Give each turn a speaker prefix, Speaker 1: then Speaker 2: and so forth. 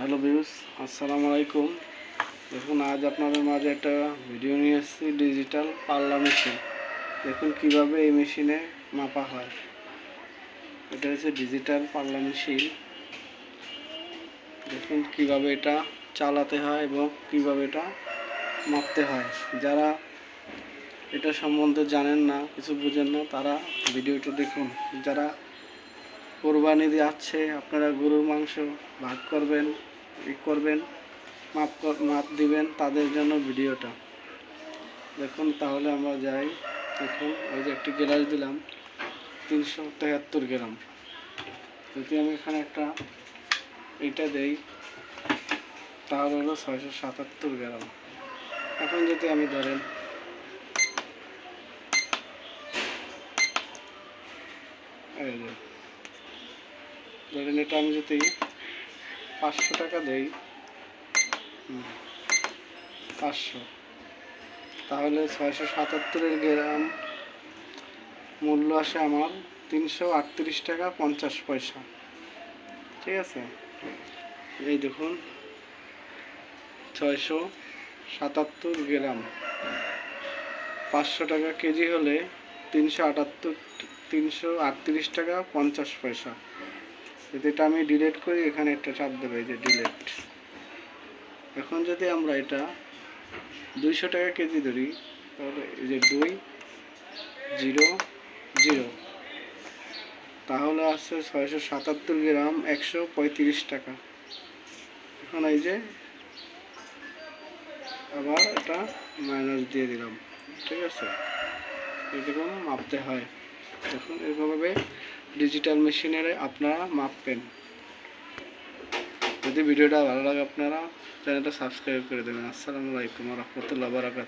Speaker 1: Hello views আসসালামু আলাইকুম। দেখুন, আজ আপনাদের মাঝে একটা ভিডিও নিয়ে এসেছি ডিজিটাল পাল্লা মেশিন দেখুন কীভাবে এই মেশিনে মাপা হয়। এটা হচ্ছে ডিজিটাল পাল্লা মেশিন দেখুন কীভাবে এটা চালাতে হয় এবং কীভাবে এটা মাপতে হয়। যারা এটা সম্বন্ধে জানেন না, কিছু বুঝেন না, তারা ভিডিওটা দেখুন। যারা কোরবানি যাচ্ছে আপনারা গরুর মাংস ভাগ করবেন, ই করবেন, মাপ মাপ দিবেন তাদের জন্য ভিডিওটা। দেখুন, তাহলে আমরা যাই। দেখুন, ওই যে একটি গ্লাস দিলাম, তিনশো তেহাত্তর গ্রাম। যদি আমি এখানে একটা এটা দেই, তাহলে হলো ছয়শো সাতাত্তর গ্রাম। এখন যদি আমি ধরেন, এই ধরেন এটা আমি যদি পাঁচশো টাকা দেই পাঁচশো। তাহলে ছয়শো সাতাত্তরের গ্রাম মূল্য আসে আমার তিনশো আটত্রিশ টাকা পঞ্চাশ পয়সা। ঠিক আছে? এই দেখুন, ছয়শো সাতাত্তর গ্রাম। পাঁচশো টাকা কেজি হলে তিনশো আটাত্তর, তিনশো আটত্রিশ টাকা পঞ্চাশ পয়সা। যদি এটা আমি ডিলেট করি, এখানে একটা চাপ দেবে যে ডিলেট এখন যদি আমরা এটা দুইশো টাকা কেজি ধরি, তাহলে এই যে দুই, জিরো জিরো। তাহলে আসছে ছয়শো সাতাত্তর গ্রাম একশো পঁয়ত্রিশ টাকা। এখন এই যে আবার এটা মাইনাস দিয়ে দিলাম। ঠিক আছে? এরকম মাপতে হয়। দেখুন এভাবে ডিজিটাল মেশিনের আপনারা মাপবেন। যদি ভিডিওটা ভালো লাগে আপনারা চ্যানেলটা সাবস্ক্রাইব করে দেবেন। আসসালামু আলাইকুম রহমতুল্লাহ বারাকাত